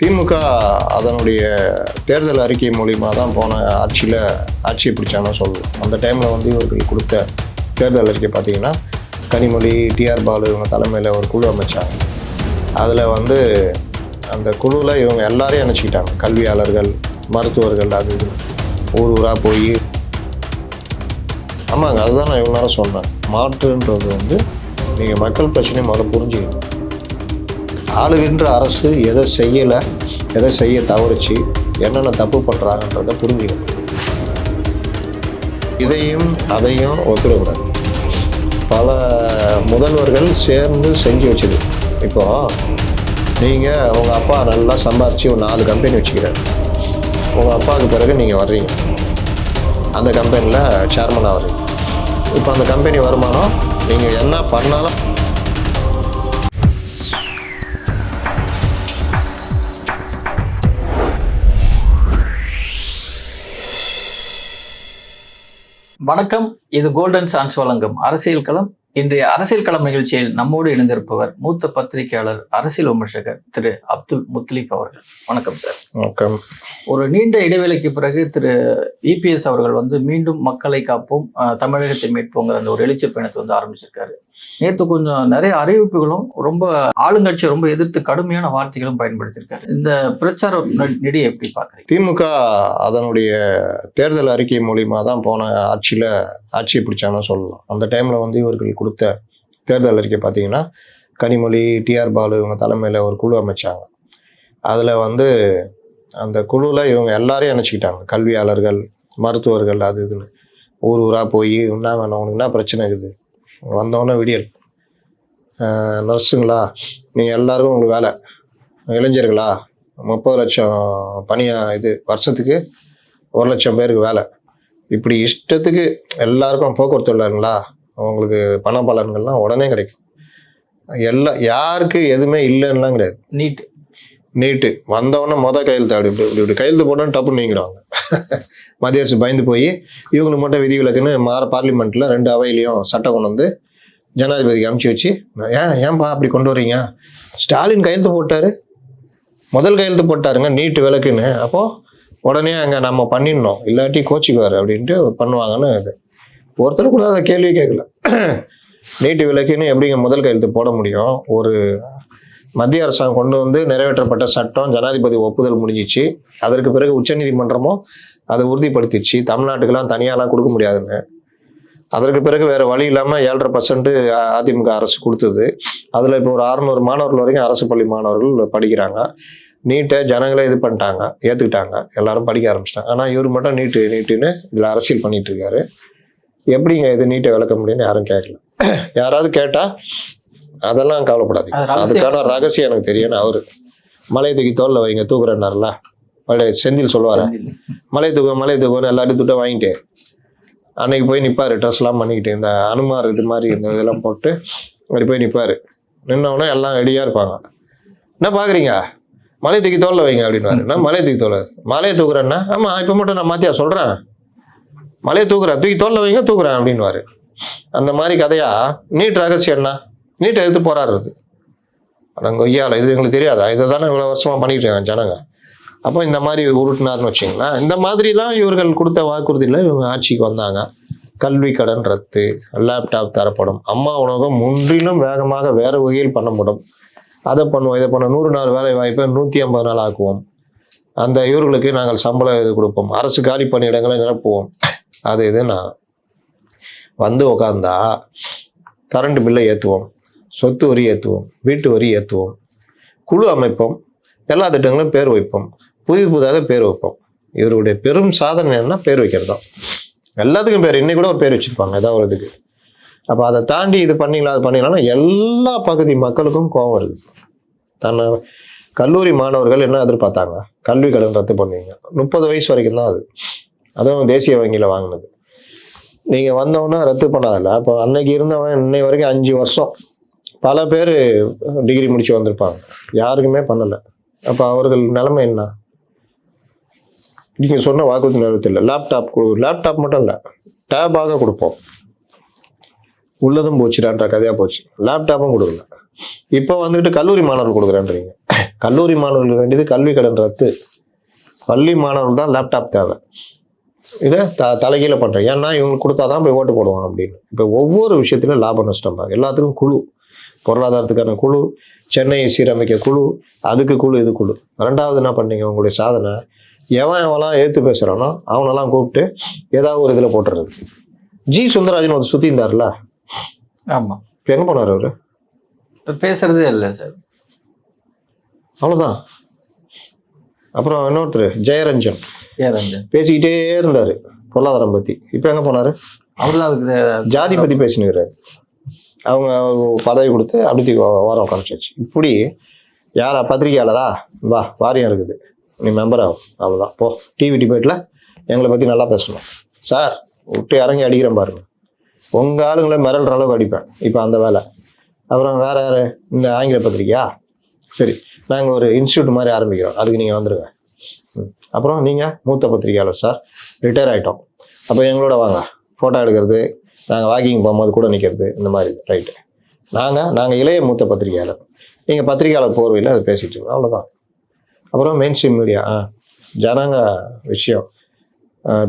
திமுக அதனுடைய தேர்தல் அறிக்கை மூலிமா தான் போன ஆட்சியில் ஆட்சியை பிடிச்சாங்கன்னு சொல்லலாம் அந்த டைமில் வந்து இவர்கள் கொடுத்த தேர்தல் அறிக்கை பார்த்தீங்கன்னா கனிமொழி டிஆர் பாலு இவங்க தலைமையில் ஒரு குழு அமைச்சாங்க. அதில் வந்து அந்த குழுவில் இவங்க எல்லாரையும் அணைச்சிக்கிட்டாங்க கல்வியாளர்கள் மருத்துவர்கள் அது ஊர் ஊராக போய். ஆமாங்க அதுதான் நான் இவ்வளோ நேரம் சொன்னேன். மாற்றுன்றது வந்து நீங்கள் மக்கள் பிரச்சனையை முதல்ல புரிஞ்சுக்கணும். ஆளுகின்ற அரசு எதை செய்யலை எதை செய்ய தவறுச்சு என்னென்ன தப்பு பண்ணுறாங்கன்றத புரிஞ்சுக்கணும். இதையும் அதையும் ஒத்துடக்கூடாது பல முதல்வர்கள் சேர்ந்து செஞ்சு வச்சது. இப்போ நீங்கள் உங்கள் அப்பா நல்லா சம்பாரித்து ஒரு நாலு கம்பெனி வச்சுக்கிறாரு. உங்கள் அப்பாவுக்கு பிறகு நீங்கள் வர்றீங்க. அந்த கம்பெனியில் சேர்மனாக வர்றீங்க. இப்போ அந்த கம்பெனி வருமானம் நீங்கள் என்ன பண்ணாலும் வணக்கம். இது கோல்டன் சான்ஸ் வழங்கும் அரசியல் களம். இன்றைய அரசியல் களம் நிகழ்ச்சியில் நம்மோடு இணைந்திருப்பவர் மூத்த பத்திரிகையாளர் அரசியல் விமர்சகர் திரு அப்துல் முத்லீப் அவர்கள். வணக்கம் சார் வணக்கம். ஒரு நீண்ட இடைவேளைக்கு பிறகு திரு இபிஎஸ் அவர்கள் வந்து மீண்டும் மக்களை காப்போம் தமிழகத்தை மீட்போங்கிற அந்த ஒரு எழுச்சி பயணத்தை வந்து ஆரம்பிச்சிருக்காரு. நேற்று கொஞ்சம் நிறைய அறிவிப்புகளும் ரொம்ப ஆளுங்கட்சியை ரொம்ப எதிர்த்து கடுமையான வார்த்தைகளும் பயன்படுத்தியிருக்காரு. இந்த பிரச்சார நெடியை எப்படி பார்க்குறீங்க? திமுக அதனுடைய தேர்தல் அறிக்கை மூலியமாக தான் போன ஆட்சியில் ஆட்சியை பிடிச்சாங்கன்னு சொல்லலாம். அந்த டைமில் வந்து இவர்கள் கொடுத்த தேர்தல் அறிக்கை பார்த்தீங்கன்னா கனிமொழி டிஆர் பாலு இவங்க தலைமையில் ஒரு குழு அமைச்சாங்க. அதில் வந்து அந்த குழுவில் இவங்க எல்லாரையும் நினச்சிக்கிட்டாங்க கல்வியாளர்கள் மருத்துவர்கள் அது இதுன்னு. ஊர் ஊராக போய் என்ன வேணும்? உனக்கு என்ன பிரச்சனை இருக்குது? வந்தவொடனே விடியல். நர்ஸுங்களா நீங்கள் எல்லாருக்கும் உங்களுக்கு வேலை. இளைஞர்களா முப்பது லட்சம் பணியா இது வருஷத்துக்கு ஒரு லட்சம் பேருக்கு வேலை. இப்படி இஷ்டத்துக்கு எல்லாருக்கும் போக்குவரத்து தொழிலாளர்களா அவங்களுக்கு பண பலன்கள்லாம் உடனே கிடைக்கும். எல்லா யாருக்கு எதுவுமே இல்லைன்னுலாம் கிடையாது. NEET NEET. வந்தவொடனே மொதல் கையெழுத்து அப்படி இப்படி இப்படி கையெழுத்து போட்டோன்னு டப்புன்னு நீங்கிடுவாங்க. மத்திய அரசு பயந்து போய் இவங்களுக்கு மட்டும் விதிவிலக்குன்னு மாற பார்லிமெண்ட்டில் ரெண்டு அவையிலையும் சட்டம் கொண்டு வந்து ஜனாதிபதிக்கு அமுச்சு வச்சு ஏன் ஏன்பா அப்படி கொண்டு வரீங்க? ஸ்டாலின் கையெழுத்து போட்டாரு. முதல் கையெழுத்து போட்டாருங்க நீட்டு விளக்குன்னு. அப்போது உடனே அங்கே நம்ம பண்ணிடணும். இல்லாட்டி கோச்சிக்குவார் அப்படின்ட்டு பண்ணுவாங்கன்னு இது. ஒருத்தர் கூட அதை கேள்வி கேட்கல. நீட்டு விளக்குன்னு எப்படிங்க முதல் கையெழுத்து போட முடியும்? ஒரு மத்திய அரசாங்கம் கொண்டு வந்து நிறைவேற்றப்பட்ட சட்டம் ஜனாதிபதி ஒப்புதல் முடிஞ்சிச்சு. அதற்கு பிறகு உச்சநீதிமன்றமும் அதை உறுதிப்படுத்திடுச்சு தமிழ்நாட்டுக்கெல்லாம் தனியாலாம் கொடுக்க முடியாதுன்னு. அதற்கு பிறகு வேற வழி இல்லாமல் ஏழரை பர்சன்ட் அதிமுக அரசு கொடுத்தது. அதில் இப்போ ஒரு அறுநூறு மாணவர்கள் வரைக்கும் அரசு பள்ளி மாணவர்கள் படிக்கிறாங்க. நீட்டை ஜனங்களே இது பண்ணிட்டாங்க ஏற்றுக்கிட்டாங்க எல்லாரும் படிக்க ஆரம்பிச்சிட்டாங்க. ஆனால் இவர் மட்டும் நீட்டு நீட்டுன்னு இதில் அரசியல் பண்ணிகிட்டு இருக்காரு. எப்படிங்க இது நீட்டை விளக்க முடியும்னு யாரும் கேட்கல யாராவது கேட்டால் அதெல்லாம் கவலைப்படாதீங்க. அதுக்கான ரகசியம் எனக்கு தெரியும். அவரு மலை தூக்கி தோல்ல வைங்க தூக்குறேன்னார்ல பழைய செந்தில் சொல்லுவாரு. மலை தூக்கம் மலை தூக்கம்னு எல்லாத்தையும் துட்டம் வாங்கிட்டு அன்னைக்கு போய் நிற்பாரு ட்ரெஸ்லாம் பண்ணிக்கிட்டு இந்த அனுமார் இது மாதிரி இந்த இதெல்லாம் போட்டு அப்படி போய் நிற்பாரு நின்னவுடனே எல்லாம் ரெடியாக இருப்பாங்க. என்ன பார்க்குறீங்க மலை தூக்கி தோல்ல வைங்க அப்படின்வாரு நான் மலை தூக்கி தோல் மலையை தூக்குறேன்னா ஆமாம் இப்போ மட்டும் நான் மாத்தியா சொல்கிறேன் மலையை தூக்குறேன் தூக்கி தோல்ல வைங்க தூக்குறேன் அப்படின்வாரு அந்த மாதிரி கதையா? நீட் ரகசியம் என்ன? நீட்டை எடுத்து போராடுறது அடங்க கொய்யால இது எங்களுக்கு தெரியாதா? இதை தானே இவ்வளோ வருஷமாக பண்ணிக்கிட்டு இருக்காங்க ஜனங்க. அப்போ இந்த மாதிரி உருட்டினார்னு வச்சிங்களேன் இந்த மாதிரிலாம் இவர்கள் கொடுத்த வாக்குறுதியில் இவங்க ஆட்சிக்கு வந்தாங்க. கல்வி கடன் ரத்து லேப்டாப் தரப்படும் அம்மா உணவகம் முன்றிலும் வேகமாக வேறு வகையில் பண்ணப்படும். அதை பண்ணுவோம் இதை பண்ண நூறு நாள் வேலை வாய்ப்பை நூற்றி ஐம்பது நாள் ஆக்குவோம். அந்த இவர்களுக்கு நாங்கள் சம்பளம் இது கொடுப்போம். அரசு காலி பணியிடங்களை நிரப்புவோம். அது இது நான் வந்து உக்காந்தா கரண்ட் பில்லை ஏற்றுவோம் சொத்து வரி ஏற்றுவோம் வீட்டு வரி ஏற்றுவோம் குழு அமைப்போம் எல்லா திட்டங்களும் பேர் வைப்போம். புது புதாக பேர் வைப்போம். இவருடைய பெரும் சாதனை என்ன பேர் வைக்கிறது தான் எல்லாத்துக்கும் பேர் இன்னைக்கு கூட ஒரு பேர் வச்சிருப்பாங்க ஏதாவது ஒரு இதுக்கு. அப்போ அதை தாண்டி இது பண்ணிங்களா அது பண்ணிங்களான்னா எல்லா பகுதி மக்களுக்கும் கோபம் வருது. தன்னை கல்லூரி மாணவர்கள் என்ன எதிர்பார்த்தாங்க? கல்வி கடன் ரத்து பண்ணுவீங்க. முப்பது வயசு வரைக்கும் தான் அது. அதுவும் தேசிய வங்கியில் வாங்கினது. நீங்கள் வந்தவொன்னே ரத்து பண்ணாதில்ல. அப்போ அன்னைக்கு இருந்தவன் இன்னை வரைக்கும் அஞ்சு வருஷம் பல பேர் டிகிரி முடிச்சு வந்திருப்பாங்க. யாருக்குமே பண்ணலை. அப்போ அவர்கள் நிலைமை என்ன? நீங்கள் சொன்ன வாக்குறுதி நிறைவேற்றல லேப்டாப் லேப்டாப் மட்டும் இல்லை. டேபாக கொடுப்போம். உள்ளதும் போச்சுடான்ற கதையாக போச்சு. லேப்டாப்பும் கொடுக்கல. இப்போ வந்துட்டு கல்லூரி மாணவர்கள் கொடுக்குறேன்றீங்க. கல்லூரி மாணவர்களுக்கு வேண்டியது கல்வி கடன் ரத்து. பள்ளி மாணவர்கள் தான் லேப்டாப் தேவை. இதை த தலைகீழ பண்ணுறேன் ஏன்னா இவங்களுக்கு கொடுத்தா தான் போய் ஓட்டு போடுவாங்க அப்படின்னு. இப்போ ஒவ்வொரு விஷயத்திலும் லாப நஷ்டம் எல்லாத்துக்கும் குழு. பொருளாதாரத்துக்கான குழு சென்னையை சீரமைக்க குழு அதுக்கு குழு இது குழு. ரெண்டாவது என்ன பண்ணீங்க? உங்களுடைய சாதனை எவன் எவன்லாம் ஏற்று பேசுகிறானோ அவனெல்லாம் கூப்பிட்டு ஏதாவது ஒரு இதில் போட்டுறது. ஜி சுந்தரராஜன் ஒரு சுற்றி இருந்தார்ல? ஆமா. இப்போ எங்கே போனார் அவர்? இப்ப பேசுறதே இல்லை சார். அவ்வளோதான் அப்புறம் இன்னொருத்தர் ஜெயரஞ்சன். ஏரஞ்சன் பேசிக்கிட்டே இருந்தார் பொருளாதாரம் பற்றி இப்போ எங்கே போனார்? அவர் தான் அதுக்கு ஜாதி பற்றி பேசினுக்கிறாரு. அவங்க பதவி கொடுத்து அப்படி வாரம் உட்காந்துச்சு இப்படி யாரா பத்திரிகையாளரா? வா வாரியம் இருக்குது. நீ மெம்பர் ஆகும் அவ்வளோதான் போ. டிவி டிபேட்டில் எங்களை பற்றி நல்லா பேசணும். சார் விட்டு இறங்கி அடிக்கிறேன் பாருங்க. உங்கள் ஆளுங்களை மிரள்ற அளவுக்கு அடிப்பேன். இப்போ அந்த வேலை. அப்புறம் வேறு யார்? இந்த ஆங்கில பத்திரிக்கையா சரி. நாங்கள் ஒரு இன்ஸ்டியூட் மாதிரி ஆரம்பிக்கிறோம். அதுக்கு நீங்கள் வந்துடுங்க ம். அப்புறம் நீங்கள் மூத்த பத்திரிகையாளர் சார். ரிட்டையர் ஆகிட்டோம் அப்போ எங்களோட வாங்க. ஃபோட்டோ எடுக்கிறது நாங்கள் வாக்கிங் போகும்போது கூட நிற்கிறது இந்த மாதிரி ரைட்டு நாங்கள் நாங்கள் இளைய மூத்த பத்திரிகையாளர். நீங்கள் பத்திரிகையாளர் போர்வையில் அதை பேசிகிட்டு இருக்கோம் அவ்வளோதான் அப்புறம் மெயின் ஸ்ட்ரீம் மீடியா ஆ ஜனங்க விஷயம்.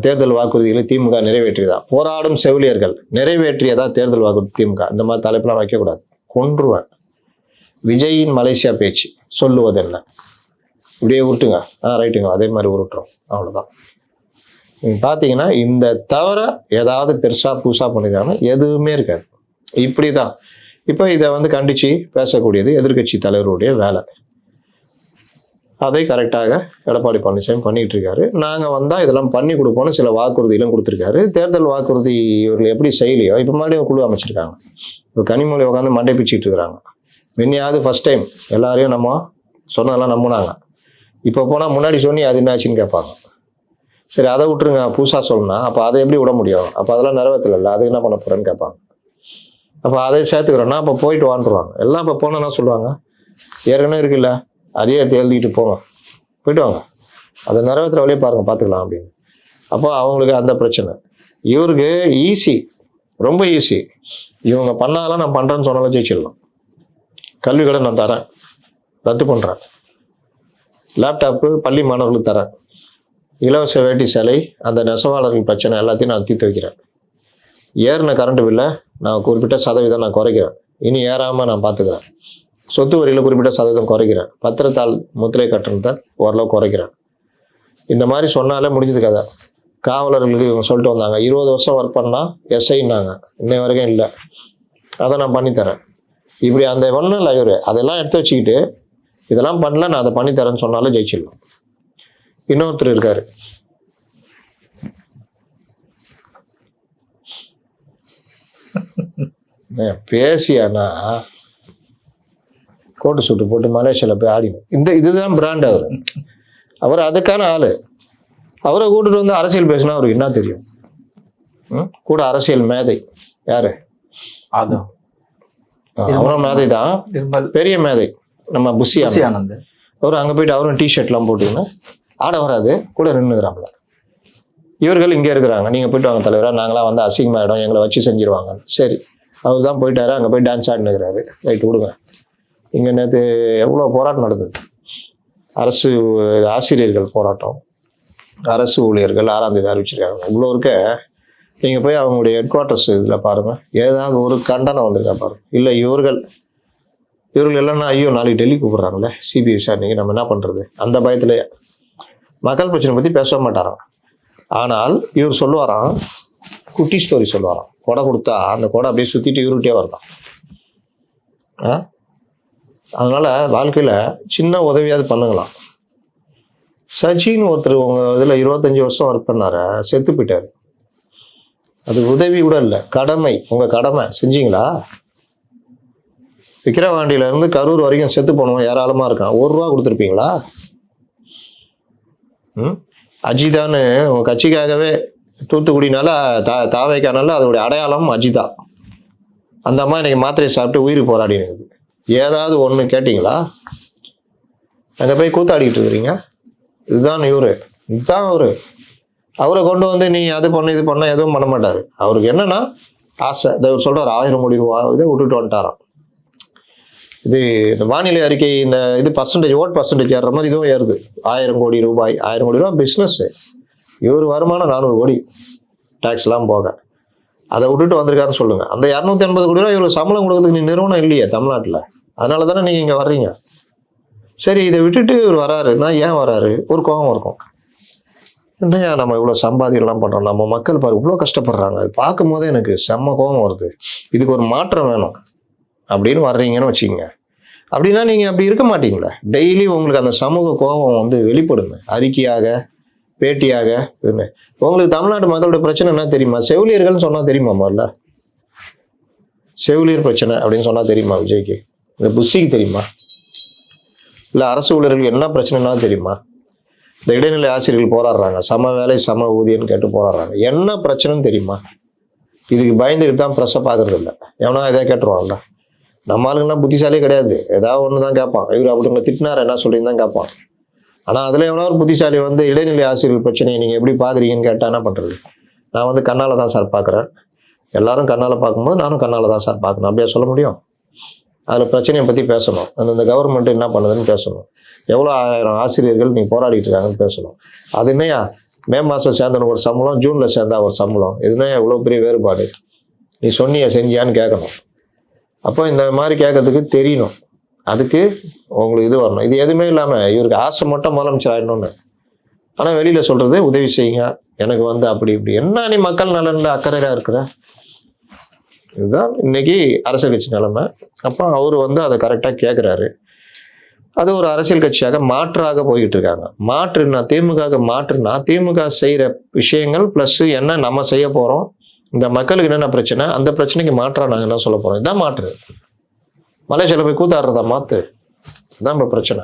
தேர்தல் வாக்குறுதிகளை திமுக நிறைவேற்றியதா? போராடும் செவிலியர்கள் நிறைவேற்றியதா தேர்தல் வாக்குறுதி திமுக? இந்த மாதிரி தலைப்பெல்லாம் வைக்கக்கூடாது. கொன்றுவேன் விஜயின் மலேசியா பேச்சு சொல்லுவது என்ன இப்படியே உருட்டுங்க. ஆ ரைட்டுங்க அதே மாதிரி உருட்டுறோம். அவ்வளோதான் பார்த்தீங்கன்னா இந்த தவிர ஏதாவது பெருசாக புதுசாக பண்ணிருக்காங்கன்னா எதுவுமே இருக்காது. இப்படி தான் இப்போ இதை வந்து கண்டித்து பேசக்கூடியது எதிர்க்கட்சி தலைவருடைய வேலை. அதை கரெக்டாக எடப்பாடி பழனிசாமி பண்ணிகிட்டு இருக்காரு. நாங்கள் வந்தால் இதெல்லாம் பண்ணி கொடுப்போம்னு சில வாக்குறுதிகளும் கொடுத்துருக்காரு. தேர்தல் வாக்குறுதி இவர்கள் எப்படி செய்யலையோ இப்போ மறுபடியும் குழு அமைச்சிருக்காங்க. இப்போ கனிமொழி உட்காந்து மண்டை பிச்சுட்டு இருக்கிறாங்க. முன்னையாவது ஃபர்ஸ்ட் டைம் எல்லாரையும் நம்ம சொன்னதெல்லாம் நம்பினாங்க. இப்போ போனால் முன்னாடி சொன்னி அது என்னாச்சுன்னு கேட்பாங்க. சரி அதை விட்டுருங்க. புதுசாக சொல்லணும் அப்போ அதை எப்படி விட முடியும்? அப்போ அதெல்லாம் நிறைவேற்றல அது என்ன பண்ண போகிறேன்னு கேட்பாங்க. அப்போ அதை சேர்த்துக்கிறோன்னா அப்போ போயிட்டு வாண்டுருவாங்க எல்லாம் இப்போ போனால் சொல்லுவாங்க? ஏற்கனவே இருக்குல்ல? அதையே எடுத்து எழுதிட்டு போங்க. போயிட்டு வாங்க. அதை நிறைவேற்றுற வழியே பாருங்கள் பார்த்துக்கலாம் அப்படின்னு. அப்போ அவங்களுக்கு அந்த பிரச்சனை. இவருக்கு ஈஸி. ரொம்ப ஈஸி. இவங்க பண்ணாதெல்லாம் நான் பண்ணுறேன்னு சொன்னாலும் ஜெயிச்சிடலாம். கல்வி கடன் நான் தரேன். ரத்து பண்ணுறேன் லேப்டாப்பு பள்ளி மாணவர்களுக்கு தரேன். இலவச வேட்டி சேலை அந்த நெசவாளர்கள் பிரச்சனை எல்லாத்தையும் நான் தீர்த்து வைக்கிறேன். ஏறின கரண்ட் பில்லை நான் குறிப்பிட்ட சதவீதம் நான் குறைக்கிறேன். இனி ஏறாமல் நான் பார்த்துக்கிறேன் சொத்து வரியில் குறிப்பிட்ட சதவீதம் குறைக்கிறேன். பத்திரத்தாள் முத்திரை கட்டணத்தை ஓரளவு குறைக்கிறேன். இந்த மாதிரி சொன்னாலே முடிஞ்சது கதை. காவலர்களுக்கு இவங்க சொல்லிட்டு வந்தாங்க இருபது வருஷம் ஒர்க் பண்ணால் எஸ்ஐன்னாங்க இன்னை வரைக்கும் இல்லை. அதை நான் பண்ணித்தரேன். இப்படி அந்த ஒன்றும் இல்லை இவர் அதெல்லாம் எடுத்து வச்சுக்கிட்டு இதெல்லாம் பண்ணல நான் அதை பண்ணித்தரேன்னு சொன்னாலும் ஜெயிச்சிடலாம். இன்னொருத்தர் இருக்காரு. பேசியானா? கோட்டு சூட்டு போட்டு மலேசியாவில் போய் ஆடினோம். இந்த இதுதான் பிராண்ட் அவர். அவர் அதுக்கான ஆளு. அவரை கூட்டிட்டு வந்து அரசியல் பேசினா அவருக்கு என்ன தெரியும்? கூட அரசியல் மேதை. யாரு? அதான் அவரும் மேதை தான் பெரிய மேதை. நம்ம புஷி ஆனந்த். அவர் அங்கே போயிட்டு அவரும் டிஷர்ட்லாம் போட்டுக்கின்னு ஆட வராது கூட நின்றுக்கிறாங்கள இவர்கள் இங்கே இருக்கிறாங்க. நீங்கள் போயிட்டு வாங்க தலைவராக நாங்களாம் வந்து அசிங்கமாயிடும் எங்களை வச்சு செஞ்சிருவாங்க. சரி. அவர் தான் போயிட்டாரு. அங்கே போய் டான்ஸ் ஆடினுக்கிறாரு. ரைட் விடுங்க இங்கே நேற்று எவ்வளோ போராட்டம் நடந்தது? அரசு ஆசிரியர்கள் போராட்டம். அரசு ஊழியர்கள் ஆறாம் தேதி அறிவிச்சிருக்காங்க. இவ்வளோ இருக்க. நீங்கள் போய் அவங்களுடைய ஹெட் குவார்ட்டர்ஸ் இதில் பாருங்கள் ஏதாவது ஒரு கண்டனம் வந்திருக்கா பாருங்கள் இல்லை இவர்கள் இவர்கள் எல்லாம் ஐயோ நாளைக்கு டெல்லி கூப்பிட்றாங்களே. சிபிஐ விசாரணைக்கு நம்ம என்ன பண்ணுறது அந்த பயத்துலையே. மக்கள் பிரச்சனை பற்றி பேச மாட்டாராம். ஆனால் இவர் சொல்லுவாராம் குட்டி ஸ்டோரி சொல்லுவாராம். கொடை கொடுத்தா அந்த கொடை அப்படியே சுற்றிட்டு இவருகிட்டே வருதான். அதனால் வாழ்க்கையில் சின்ன உதவியாவது பண்ணுங்களாம். சச்சின் ஒருத்தர் உங்கள் இதில் இருபத்தஞ்சி வருஷம் ஒர்க் பண்ணாரு செத்து போயிட்டாரு. அது உதவி கூட இல்லை கடமை. உங்கள் கடமை. செஞ்சீங்களா? விக்கிரவாண்டியில இருந்து கரூர் வரைக்கும் செத்து போனவன் ஏராளமா இருக்கான். ஒரு ரூபா கொடுத்துருப்பீங்களா? அஜிதான்னு உங்க கட்சிக்காகவே தூத்துக்குடினால தா தாவைக்கானால அதோடைய அடையாளம் அஜிதா. அந்த அம்மா இன்னைக்கு மாத்திரையை சாப்பிட்டு உயிர் போராடி ஏதாவது ஒன்று கேட்டிங்களா? அங்கே போய் கூத்தாடிக்கிட்டு இருக்கிறீங்க. இதுதான் இவரு. இதுதான் அவரு. அவரை கொண்டு வந்து நீ அது பண்ண இது பண்ண எதுவும் பண்ண மாட்டார். அவருக்கு என்னன்னா ஆசை. இதை சொல்றாரு ஆயிரம் கோடி ரூபா இதை விட்டுட்டு வந்துட்டாராம். இது இந்த வானிலை அறிக்கை இந்த இது பர்சன்டேஜ் ஓட் பர்சன்டேஜ் ஏறுற மாதிரி இதுவும் ஏறுது. ஆயிரம் கோடி ரூபாய் ஆயிரம் கோடி ரூபாய் பிஸ்னஸ்ஸு இவர் வருமானம் நானூறு கோடி. டேக்ஸ்லாம் போக. அதை விட்டுட்டு வந்திருக்காருன்னு சொல்லுங்க. அந்த இரநூத்தி எண்பது கோடி ரூபாய் இவ்வளோ சம்பளம் கொடுக்கறதுக்கு நீ நிறுவனம் இல்லையே தமிழ்நாட்டில். அதனால தானே நீங்கள் இங்கே வர்றீங்க. சரி இதை விட்டுட்டு இவர் வராருன்னா ஏன் வராரு? ஒரு கோபம் இருக்கும். என்னையா நம்ம இவ்வளோ சம்பாதிக்கலாம் பண்ணுறோம் நம்ம மக்கள் பாரு இவ்வளோ கஷ்டப்படுறாங்க. அது பார்க்கும் போதே எனக்கு செம்ம கோபம் வருது. இதுக்கு ஒரு மாற்றம் வேணும். அப்படின்னு வர்றீங்கன்னு வச்சுக்கோங்க. அப்படின்னா நீங்கள் அப்படி இருக்க மாட்டீங்களே. டெய்லி உங்களுக்கு அந்த சமூக கோபம் வந்து வெளிப்படுங்க அறிக்கையாக பேட்டியாக இதுன்னு உங்களுக்கு தமிழ்நாட்டு மக்களோட பிரச்சனை என்ன தெரியுமா? செவிலியர்கள்னு சொன்னால் தெரியுமா முதல்ல? செவிலியர் பிரச்சனை அப்படின்னு சொன்னால் தெரியுமா விஜய்க்கு? இந்த புஷிக்கு தெரியுமா? இல்லை அரசு ஊழியர்கள் என்ன பிரச்சனைனா தெரியுமா? இந்த இடைநிலை ஆசிரியர்கள் போராடுறாங்க. சம வேலை சம ஊதியம்னு கேட்டு போராடுறாங்க. என்ன பிரச்சனைன்னு தெரியுமா? இதுக்கு பயந்துக்கிட்டு தான் ப்ரெஸ்ஸை பார்க்குறது இல்லை எவனா எதாவது கேட்டுருவான்ல? நம்ம ஆளுங்கெல்லாம் புத்திசாலியே கிடையாது. ஏதாவது ஒன்று தான் கேட்பான். இவர் அப்படி திட்டினார்? என்ன சொல்லி தான் கேட்பான். ஆனால் அதில் எவ்வளோ ஒரு புத்திசாலி வந்து இடைநிலை ஆசிரியர் பிரச்சனையை நீங்கள் எப்படி பார்க்குறீங்கன்னு கேட்டால் என்ன பண்ணுறது நான் வந்து கண்ணால் தான் சார் பார்க்குறேன் எல்லாரும் கண்ணால் பார்க்கும்போது நானும் கண்ணால் தான் சார் பார்க்கணும் அப்படியே சொல்ல முடியும்? அதில் பிரச்சனையை பற்றி பேசணும். அந்த இந்த கவர்மெண்ட் என்ன பண்ணுதுன்னு பேசணும். எவ்வளோ ஆயிரம் ஆசிரியர்கள் நீ போராடிட்டு இருக்காங்கன்னு பேசணும். அதுமே மே மாதம் சேர்ந்தவனுக்கு ஒரு சம்பளம் ஜூனில் சேர்ந்தா ஒரு சம்பளம். இதுனா எவ்வளோ பெரிய வேறுபாடு? நீ சொன்னிய செஞ்சியான்னு கேட்கணும். அப்போ இந்த மாதிரி கேட்கறதுக்கு தெரியணும். அதுக்கு உங்களுக்கு இது வரணும். இது எதுவுமே இல்லாமல் இவருக்கு ஆசை மட்டும் முதலமைச்சர் ஆயிடணும்னு. ஆனால் வெளியில் சொல்கிறது உதவி செய்யுங்க. எனக்கு வந்து அப்படி இப்படி. என்ன நீ மக்கள் நலனில் அக்கறையாக இருக்கிற? இதுதான் இன்னைக்கு அரசியல் கட்சி நிலைமை. அப்போ அவர் வந்து அதை கரெக்டாக கேட்குறாரு அது ஒரு அரசியல் கட்சியாக மாற்றாக போய்கிட்டு இருக்காங்க. மாற்றுனா திமுக மாற்றுனா திமுக செய்கிற விஷயங்கள் ப்ளஸ்ஸு என்ன நம்ம செய்ய போகிறோம் இந்த மக்களுக்கு என்னென்ன பிரச்சனை? அந்த பிரச்சனைக்கு மாற்றா நாங்கள் என்ன சொல்ல போகிறோம் இதான் மாற்று. மலேசியாவில் போய் கூத்தாடுறதா மாற்று இதான் இப்போ பிரச்சனை.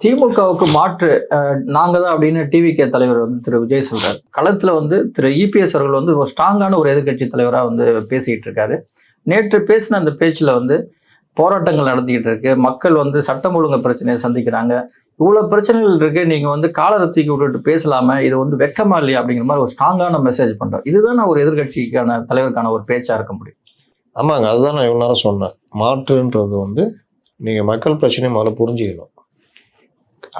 திமுகவுக்கு மாற்று அஹ், தான் அப்படின்னு டிவிகே தலைவர் வந்து திரு விஜய் சொல்கிறார் களத்துல வந்து திரு இபிஎஸ் அவர்கள் வந்து ஒரு ஸ்ட்ராங்கான ஒரு எதிர்க்கட்சி தலைவரா வந்து பேசிக்கிட்டு இருக்காரு. நேற்று பேசின அந்த பேச்சுல வந்து போராட்டங்கள் நடத்திக்கிட்டு இருக்கு. மக்கள் வந்து சட்டம் ஒழுங்கு பிரச்சனையை சந்திக்கிறாங்க. இவ்வளோ பிரச்சனைகள் இருக்கு. நீங்கள் வந்து காலரை விட்டுட்டு பேசலாம? இது வந்து வெக்கமா இல்லையா? அப்படிங்கிற மாதிரி ஒரு ஸ்ட்ராங்கான மெசேஜ் பண்ணுறோம் இதுதான் ஒரு எதிர்க்கட்சிக்கான தலைவருக்கான ஒரு பேச்சாக இருக்க முடியும். ஆமாங்க அதுதான் நான் இவ்வளோ நேரம் சொன்னேன். மாற்றுன்றது வந்து நீங்கள் மக்கள் பிரச்சனையை முதல்ல புரிஞ்சுக்கணும்.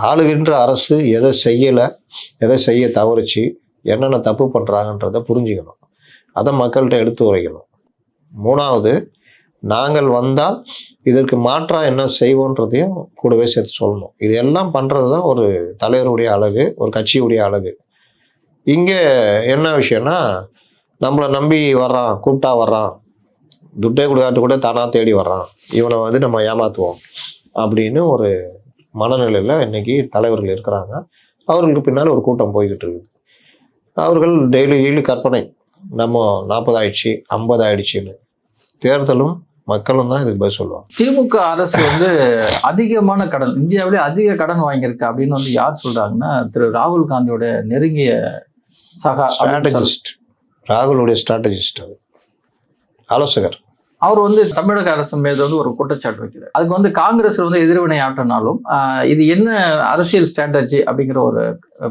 ஆளுகின்ற அரசு எதை செய்யலை எதை செய்ய தவறிச்சு என்னென்ன தப்பு பண்ணுறாங்கன்றதை புரிஞ்சுக்கணும். அதை மக்கள்கிட்ட எடுத்து உரைக்கணும். மூணாவது நாங்கள் வந்தால் இதற்கு மாற்றாக என்ன செய்வோன்றதையும் கூடவே சேர்த்து சொல்லணும். இது எல்லாம் பண்ணுறது தான் ஒரு தலைவருடைய அழகு ஒரு கட்சியுடைய அழகு. இங்கே என்ன விஷயம்னா நம்மளை நம்பி வர்றான் கூப்பிட்டா வர்றான் துட்டே கொடுக்காட்டு கூட தானாக தேடி வர்றான். இவனை வந்து நம்ம ஏமாற்றுவோம் அப்படின்னு ஒரு மனநிலையில் இன்னைக்கு தலைவர்கள் இருக்கிறாங்க. அவர்களுக்கு பின்னால் ஒரு கூட்டம் போய்கிட்டு இருக்குது. அவர்கள் டெய்லி டெய்லி கற்பனை. நம்ம நாற்பது ஆயிடுச்சு ஐம்பது ஆயிடுச்சுன்னு. தேர்தலும் மக்களும் தான் இதுக்கு பதில் சொல்லுவாங்க. திமுக அரசு வந்து அதிகமான கடன் இந்தியாவிலே அதிக கடன் வாங்கியிருக்கு அப்படின்னு வந்து யார் சொல்றாங்கன்னா திரு ராகுல் காந்தியோட நெருங்கிய சகா ஸ்ட்ராட்டஜிஸ்ட் ராகுலுடைய ஸ்ட்ராட்டஜிஸ்ட் அது. ஆலோசகர். அவர் வந்து தமிழக அரசு மீது வந்து ஒரு குற்றச்சாட்டு வைக்கிறார். அதுக்கு வந்து காங்கிரஸ் வந்து எதிர்வினை ஆற்றினாலும் இது என்ன அரசியல் ஸ்ட்ராட்டஜி அப்படிங்கிற ஒரு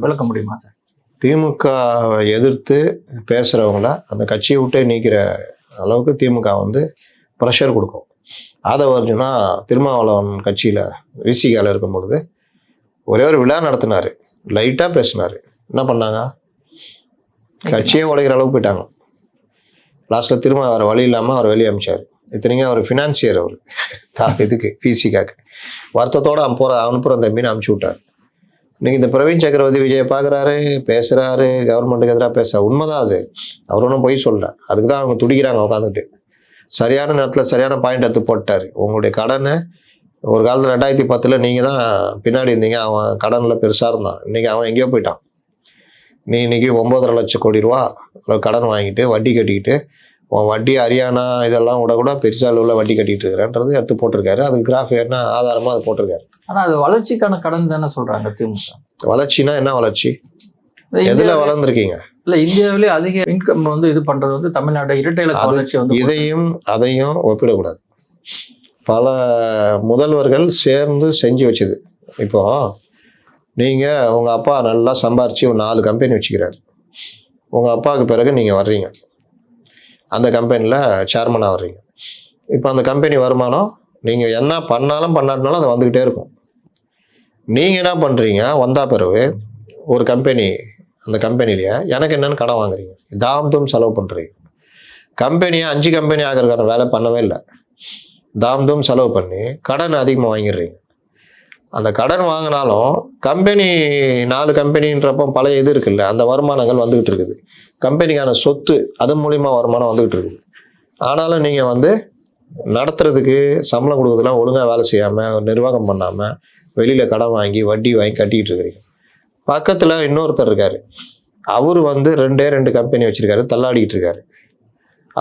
விளக்க முடியுமா சார்? திமுகவை எதிர்த்து பேசுகிறவங்கள அந்த கட்சியை விட்டே நீக்கிற அளவுக்கு திமுக வந்து ப்ரெஷர் கொடுக்கும். ஆதவ அர்ஜுனா திருமாவளவன் கட்சியில் விசிகால இருக்கும் பொழுது ஒரே ஒரு விழா நடத்தினார். லைட்டாக பேசினார். என்ன பண்ணாங்க? கட்சியே உடைக்கிற அளவுக்கு போயிட்டாங்க. லாஸ்ட்டில் திரும்ப அவர் வழி இல்லாமல் அவர் வெளியே அமிச்சார். இத்தனைக்கும் அவர் ஃபினான்சியர் அவர். தா இதுக்கு பிசிகாக்கு வருத்தத்தோடு போகிற அனுப்புகிற அந்த மீன் அமுச்சு விட்டார். இன்னைக்கு இந்த பிரவீன் சக்கரவர்த்தி விஜயை பார்க்குறாரு பேசுகிறாரு கவர்மெண்ட்டுக்கு எதிராக பேச உண்மைதான் அது. அவர் ஒன்றும் பொய் சொல்லல. அதுக்கு தான் அவங்க துடிக்கிறாங்க உட்காந்துட்டு சரியான நேரத்தில் சரியான பாயிண்ட் எடுத்து போட்டார். உங்களுடைய கடனை ஒரு காலத்தில் ரெண்டாயிரத்தி பத்தில் நீங்கள் தான் பின்னாடி இருந்தீங்க. அவன் கடனில் பெருசாக இருந்தான். இன்றைக்கி அவன் எங்கேயோ போயிட்டான். நீ இன்னைக்கு ஒம்பதரை லட்சம் கோடி ரூபா கடன் வாங்கிட்டு வட்டி கட்டிக்கிட்டு உன் வட்டி ஹரியானா இதெல்லாம் கூட கூட பெருசாக அளவில் வட்டி கட்டிட்டு இருக்கிறேன்றது எடுத்து போட்டிருக்காரு. அதுக்கு கிராஃப் என்ன ஆதாரமாக அது போட்டிருக்காரு. ஆனா அது வளர்ச்சிக்கான கடன் தானே சொல்றாங்க திமுக. வளர்ச்சினா என்ன வளர்ச்சி? எதுல வளர்ந்துருக்கீங்க? இல்ல இந்தியாவிலே அதிக இன்கம் வந்து இது பண்றது வந்து தமிழ்நாடு இரட்டை அது- வளர்ச்சி வந்து இதையும் அதையும் ஒப்பிடக்கூடாது. பல முதல்வர்கள் சேர்ந்து செஞ்சு வச்சது. இப்போ நீங்க உங்க அப்பா நல்லா சம்பாரிச்சு ஒரு நாலு கம்பெனி வச்சுக்கிறாரு. உங்க அப்பாவுக்கு பிறகு நீங்க வர்றீங்க. அந்த கம்பெனியில் சேர்மனாக வர்றீங்க இப்போ அந்த கம்பெனி வருமானம் நீங்கள் என்ன பண்ணாலும் பண்ணாட்டினாலும் அது வந்துக்கிட்டே இருக்கும். நீங்கள் என்ன பண்ணுறீங்க வந்தால் பிறகு ஒரு கம்பெனி அந்த கம்பெனிலேயே எனக்கு என்னென்னு கடன் வாங்குறீங்க. தாம் செலவு பண்ணுறீங்க கம்பெனியை அஞ்சு கம்பெனி ஆகிறதுக்கான வேலை பண்ணவே இல்லை. தாம் செலவு பண்ணி கடன் அதிகமாக வாங்கிடுறீங்க. அந்த கடன் வாங்கினாலும் கம்பெனி நாலு கம்பெனின்றப்போ பழைய இது இருக்குல்ல அந்த வருமானங்கள் வந்துக்கிட்டு இருக்குது. கம்பெனிக்கான சொத்து அது மூலிமா வருமானம் வந்துக்கிட்டு இருக்குது. ஆனாலும் நீங்கள் வந்து நடத்துறதுக்கு சம்பளம் கொடுக்குறதுலாம் ஒழுங்காக வேலை செய்யாமல் நிர்வாகம் பண்ணாமல் வெளியில் கடன் வாங்கி வட்டி வாங்கி கட்டிக்கிட்டு இருக்கிறீங்க. பக்கத்தில் இன்னொருத்தர் இருக்கார். அவர் வந்து ரெண்டே ரெண்டு கம்பெனி வச்சுருக்காரு தள்ளாடிக்கிட்டு இருக்காரு.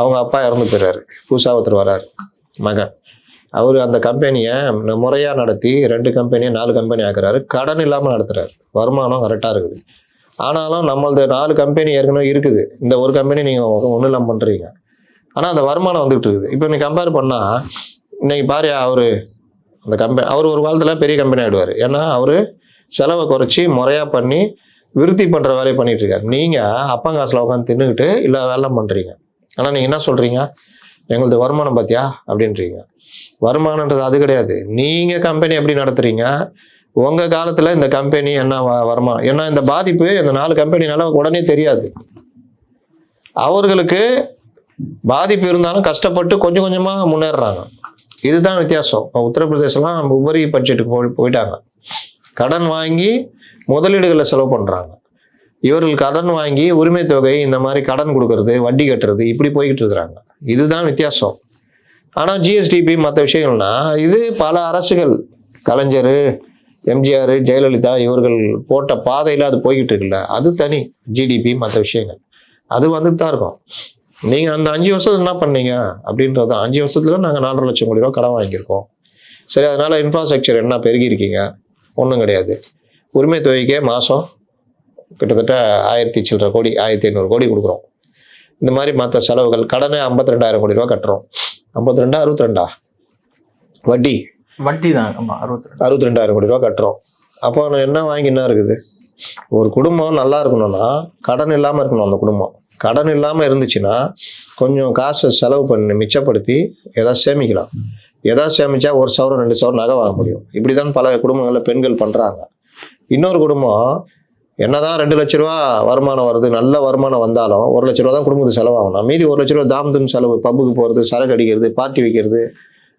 அவங்க அப்பா இறந்து போயிடுறாரு. புதுசாக ஒருத்தர் வராரு மகன். அவர் அந்த கம்பெனியை முறையாக நடத்தி ரெண்டு கம்பெனியை நாலு கம்பெனி ஆக்குறாரு. கடன் இல்லாமல் நடத்துகிறாரு வருமானம் கரெக்டாக இருக்குது. ஆனாலும் நம்மளது நாலு கம்பெனி ஏற்கனவே இருக்குது. இந்த ஒரு கம்பெனி நீங்கள் ஒன்றும் இல்லாமல் பண்ணுறீங்க ஆனால் அந்த வருமானம் வந்துகிட்டு இருக்குது. இப்போ நீ கம்பேர் பண்ணால் இன்னைக்கு பாரு அவர் அந்த கம்பெனி அவர் ஒரு காலத்தில் பெரிய கம்பெனி ஆகிடுவார் ஏன்னா அவர் செலவை குறைச்சி முறையாக பண்ணி விருத்தி பண்ணுற வேலையை பண்ணிகிட்ருக்காரு நீங்கள் அப்பங்காசில் உட்காந்து தின்னுக்கிட்டு இல்லை வேலை பண்ணுறீங்க ஆனால் நீங்கள் என்ன சொல்கிறீங்க எங்களது வருமானம் பார்த்தியா அப்படின்றீங்க. வருமானன்றது அது கிடையாது. நீங்கள் கம்பெனி எப்படி நடத்துறீங்க? உங்கள் காலத்தில் இந்த கம்பெனி என்ன வ- வருமானம்? ஏன்னா இந்த பாதிப்பு இந்த நாலு கம்பெனினால உடனே தெரியாது. அவர்களுக்கு பாதிப்பு இருந்தாலும் கஷ்டப்பட்டு கொஞ்சம் கொஞ்சமாக முன்னேறுறாங்க. இதுதான் வித்தியாசம். இப்போ உத்தரப்பிரதேசலாம் உபரி பட்ஜெட்டுக்கு போய் போயிட்டாங்க. கடன் வாங்கி முதலீடுகளை செலவு பண்ணுறாங்க இவர்கள் கடன் வாங்கி உரிமை தொகை இந்த மாதிரி கடன் கொடுக்கறது வட்டி கட்டுறது இப்படி போய்கிட்டு இருக்கிறாங்க. இதுதான் வித்தியாசம். ஆனால் ஜிஎஸ்டிபி மற்ற விஷயங்கள்னா இது பல அரசுகள் கலைஞர் எம்ஜிஆர் ஜெயலலிதா இவர்கள் போட்ட பாதையில் அது போய்கிட்டு இருக்குல்ல அது தனி ஜிடிபி மற்ற விஷயங்கள். அது வந்துட்டு தான் இருக்கும். நீங்கள் அந்த அஞ்சு வருஷத்துல என்ன பண்ணீங்க? அப்படின்றது தான் அஞ்சு வருஷத்துல நாங்கள் நாலரை லட்சம் கோடி ரூபா கடன் வாங்கியிருக்கோம். சரி அதனால் இன்ஃப்ராஸ்ட்ரக்சர் என்ன பெருகியிருக்கீங்க? ஒன்றும் கிடையாது. உரிமை தொகைக்கே மாதம் கிட்டத்தட்ட ஆயிரத்தி சில்லற கோடி ஆயிரத்தி ஐநூறு கோடி கொடுக்குறோம். இந்த மாதிரி மற்ற செலவுகள் கடனை ஐம்பத்தி ரெண்டாயிரம் கோடி ரூபா கட்டுறோம். ஐம்பத்தி ரெண்டா அறுபத்தி ரெண்டா வட்டி. வட்டி தான் அறுபத்தி ரெண்டு அறுபத்தி ரெண்டாயிரம் கோடி ரூபா கட்டுறோம். அப்போ என்ன வாங்கி என்ன இருக்குது? ஒரு குடும்பம் நல்லா இருக்கணும்னா கடன் இல்லாமல் இருக்கணும் அந்த குடும்பம். கடன் இல்லாமல் இருந்துச்சுன்னா கொஞ்சம் காசை செலவு பண்ணி மிச்சப்படுத்தி ஏதாவது சேமிக்கலாம். ஏதாவது சேமிச்சா ஒரு சவரம் ரெண்டு சவரம் நகை வாங்க முடியும். இப்படி தான் பல குடும்பங்களில் பெண்கள் பண்ணுறாங்க இன்னொரு குடும்பம் என்னதான் ரெண்டு லட்ச ரூபா வருமானம் வருது நல்ல வருமானம் வந்தாலும் ஒரு லட்ச ரூபா தான் குடும்பத்துக்கு செலவாகணும் மீதி ஒரு லட்ச ரூபா தாம் தும் செலவு பப்புக்கு போகிறது சரக்கு அடிக்கிறது பார்ட்டி வைக்கிறது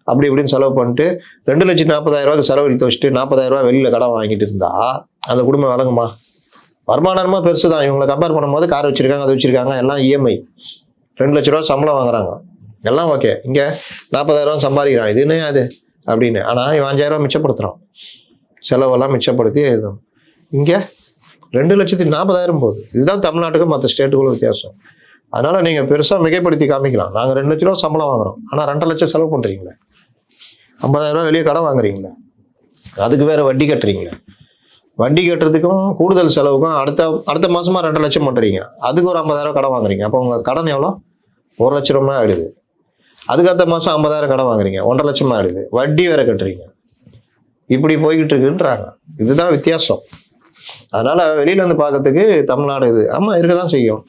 அப்படி இப்படின்னு செலவு பண்ணிட்டு ரெண்டு லட்சத்து நாற்பதாயிரம் ரூபாய்க்கு செலவழித்து வச்சுட்டு நாற்பதாயிரம் வெளியில் கடன் வாங்கிட்டு இருந்தா அந்த குடும்பம் வழங்குமா வருமானமாக பெருசு தான். இவங்களை கம்பேர் பண்ணும்போது கார் வச்சுருக்காங்க அது வச்சிருக்காங்க எல்லாம் இஎம்ஐ ரெண்டு லட்ச ரூபா சம்பளம் வாங்குறாங்க. எல்லாம் ஓகே இங்கே நாற்பதாயிரம் சம்பாதிக்கிறான். இதுன்னு அது? அப்படின்னு. ஆனால் இவன் அஞ்சாயிரம் ரூபா மிச்சப்படுத்துகிறான் செலவெல்லாம் மிச்சப்படுத்தி இங்கே ரெண்டு லட்சத்தி நாற்பதாயிரம் போகுது. இதுதான் தமிழ்நாட்டுக்கு மற்ற ஸ்டேட்டுக்குள்ள வித்தியாசம். அதனால் நீங்கள் பெருசாக மிகைப்படுத்தி காமிக்கலாம். நாங்கள் ரெண்டு லட்ச ரூபா சம்பளம் வாங்குறோம். ஆனால் ரெண்டரை லட்சம் செலவு பண்ணுறீங்களே ஐம்பதாயிரம் வெளியே கடன் வாங்குறீங்களே. அதுக்கு வேற வட்டி கட்டுறீங்களே. வட்டி கட்டுறதுக்கும் கூடுதல் செலவுக்கும் அடுத்த அடுத்த மாதமாக ரெண்டு லட்சம் பண்ணுறீங்க அதுக்கு ஒரு ஐம்பதாயிரம் கடன் வாங்குறீங்க. அப்போ உங்கள் கடன் எவ்வளோ? ஒரு லட்ச ரூபா ஆகிடுது அதுக்கு அடுத்த மாதம் ஐம்பதாயிரம் கடன் வாங்குறீங்க. ஒன்றரை லட்சமாக ஆயிடுது. வட்டி வேறு கட்டுறீங்க. இப்படி போய்கிட்டு இருக்குன்றாங்க. இதுதான் வித்தியாசம். அதனால வெளியில இருந்து பார்க்கறதுக்கு தமிழ்நாடு இது. ஆமா இருக்கதான் செய்யும்.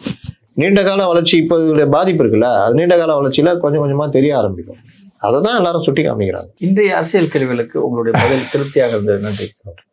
நீண்ட கால வளர்ச்சி இப்போ இதோடைய பாதிப்பு இருக்குல்ல அது நீண்ட கால வளர்ச்சியில கொஞ்சம் கொஞ்சமா தெரிய ஆரம்பிக்கும். அதை தான் எல்லாரும் சுட்டி காமிக்கிறாங்க. இன்றைய அரசியல் கேள்விகளுக்கு உங்களுடைய பதில் திருப்தியாக இருந்தது. நன்றி சார்.